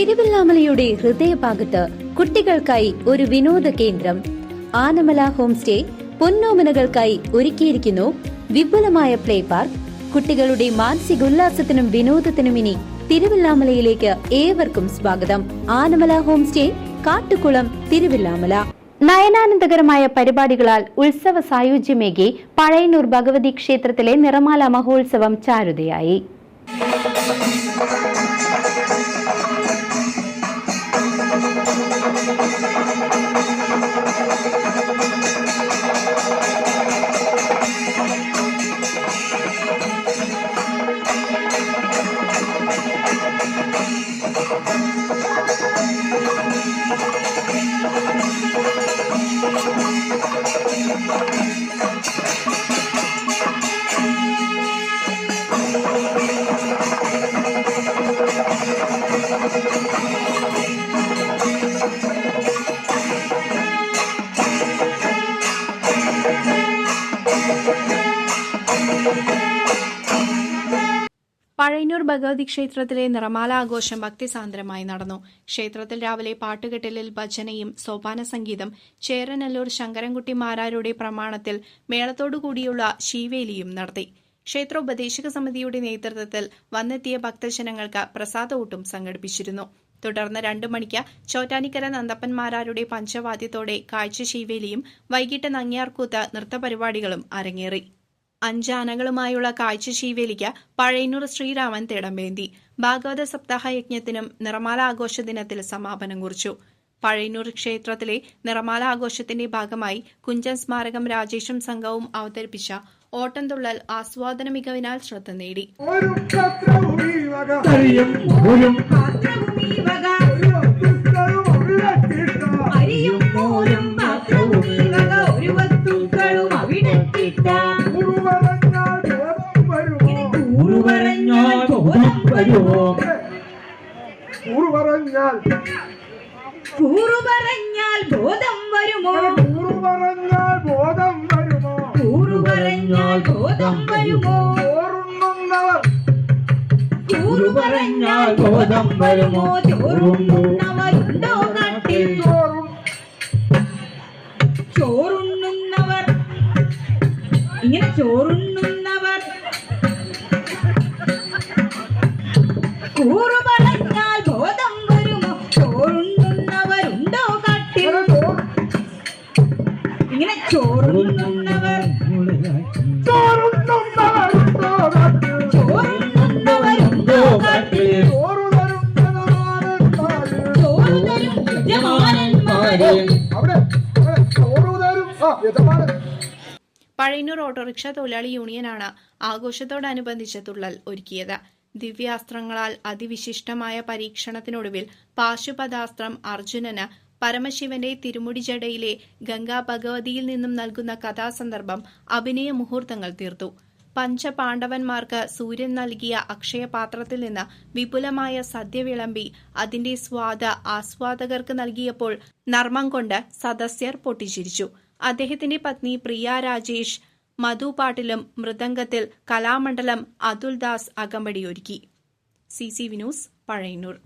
തിരുവല്ലാമലയുടെ ഹൃദയഭാഗത്ത് കുട്ടികൾക്കായി ഒരു വിനോദ കേന്ദ്രം. ആനമല ഹോം സ്റ്റേ പൊന്നോമനകൾക്കായി ഒരുക്കിയിരിക്കുന്നു. വിപുലമായ പ്ലേ പാർക്ക്. കുട്ടികളുടെ മാനസിക ഉല്ലാസത്തിനും വിനോദത്തിനും ഇനി തിരുവല്ലാമലയിലേക്ക് ഏവർക്കും സ്വാഗതം. Anamala home stay Kattukulam Thiruvillwamala. നയനാനന്ദകരമായ പരിപാടികളാൽ ഉത്സവ സായുജ്യമേകി പഴയന്നൂർ ഭഗവതി ക്ഷേത്രത്തിലെ നിറമാല മഹോത്സവം ചാരുതയായി. പഴയന്നൂർ ഭഗവതി ക്ഷേത്രത്തിലെ നിറമാലാഘോഷം ഭക്തിസാന്ദ്രമായി നടന്നു. ക്ഷേത്രത്തിൽ രാവിലെ പാട്ടുകെട്ടലിൽ ഭജനയും സോപാന സംഗീതം ചേരനല്ലൂർ ശങ്കരൻകുട്ടി മാരാരുടെ പ്രമാണത്തിൽ മേളത്തോടുകൂടിയുള്ള ശീവേലിയും നടത്തി. ക്ഷേത്ര ഉപദേശക സമിതിയുടെ നേതൃത്വത്തിൽ വന്നെത്തിയ ഭക്തജനങ്ങൾക്ക് പ്രസാദഊട്ടും സംഘടിപ്പിച്ചിരുന്നു. തുടർന്ന് രണ്ടു മണിക്ക് ചോറ്റാനിക്കര നന്ദപ്പൻമാരാരുടെ പഞ്ചവാദ്യത്തോടെ കാഴ്ച ശീവേലിയും വൈകിട്ട് നങ്ങിയാർകൂത്ത് നൃത്തപരിപാടികളും അരങ്ങേറി. അഞ്ചാനകളുമായുള്ള കാഴ്ച ശീവേലിക്ക് പഴയന്നൂർ ശ്രീരാമൻ തിടമ്പേന്തി. ഭാഗവത സപ്താഹ യജ്ഞത്തിനും നിറമാല ആഘോഷ ദിനത്തിൽ സമാപനം കുറിച്ചു. പഴയന്നൂർ ക്ഷേത്രത്തിലെ നിറമാല ആഘോഷത്തിന്റെ ഭാഗമായി കുഞ്ചൻ സ്മാരകം രാജേഷും സംഘവും അവതരിപ്പിച്ച ഓട്ടംതുള്ളൽ ആസ്വാദന മികവിനാൽ ശ്രദ്ധ നേടി. ഒരു വസ്തുക്കളും പറഞ്ഞാൽ കൂറു പറഞ്ഞാൽ ബോധം വരുമോ? പറഞ്ഞാൽ ബോധം വരുമോ? കൂറു പറഞ്ഞാൽ ബോധം വരുമോ? ചോറുണ്ണുന്നവർ. കൂറു പറഞ്ഞാൽ ബോധം വരുമോ? ചോറുണ്ണുന്നവരുണ്ടോ നാട്ടിൽ? ചോറും. ചോറുണ്ണുന്നവർ. ഇങ്ങനെ ചോറുണ്ണുന്നവർ കൂറു പറഞ്ഞാൽ ബോധം വരുമോ? ചോറുണ്ണുന്നവരുണ്ടോ കാട്ടിൽ? ഇങ്ങനെ ചോറ് ഇങ്ങനെ ചോറുണ്ണുന്നവർ ചോറുണ്ണുന്നവരുണ്ടോ നാട്ടിൽ? ചോറുണ്ണുന്നവരുണ്ടോ കാട്ടിൽ? ചോറ് തരുന്നതാണ് താഴെ. ചോറ് തരും യജമാനന്മാരെ. അവിടെ അവിടെ. ചോറ് തരും. ആ യജമാനൻ. പഴയന്നൂർ ഓട്ടോറിക്ഷ തൊഴിലാളി യൂണിയനാണ് ആഘോഷത്തോടനുബന്ധിച്ച് തുള്ളൽ ഒരുക്കിയത്. ദിവ്യാസ്ത്രങ്ങളാൽ അതിവിശിഷ്ടമായ പരീക്ഷണത്തിനൊടുവിൽ പാശുപദാസ്ത്രം അർജുനന് പരമശിവന്റെ തിരുമുടി ജടയിലെ ഗംഗാ ഭഗവതിയിൽ നിന്നും നൽകുന്ന കഥാസന്ദർഭം അഭിനയ മുഹൂർത്തങ്ങൾ തീർത്തു. പഞ്ചപാണ്ഡവന്മാർക്ക് സൂര്യൻ നൽകിയ അക്ഷയപാത്രത്തിൽ നിന്ന് വിപുലമായ സദ്യ വിളമ്പി അതിന്റെ സ്വാദ ആസ്വാദകർക്ക് നൽകിയപ്പോൾ നർമ്മം കൊണ്ട് സദസ്യർ പൊട്ടിച്ചിരിച്ചു. അദ്ദേഹത്തിന്റെ പത്നി പ്രിയ രാജേഷ് മധു പാട്ടിലും മൃദംഗത്തിൽ Kalamandalam Athuldas അകമ്പടിയൊരുക്കി. C C Vinus Pazhayannur.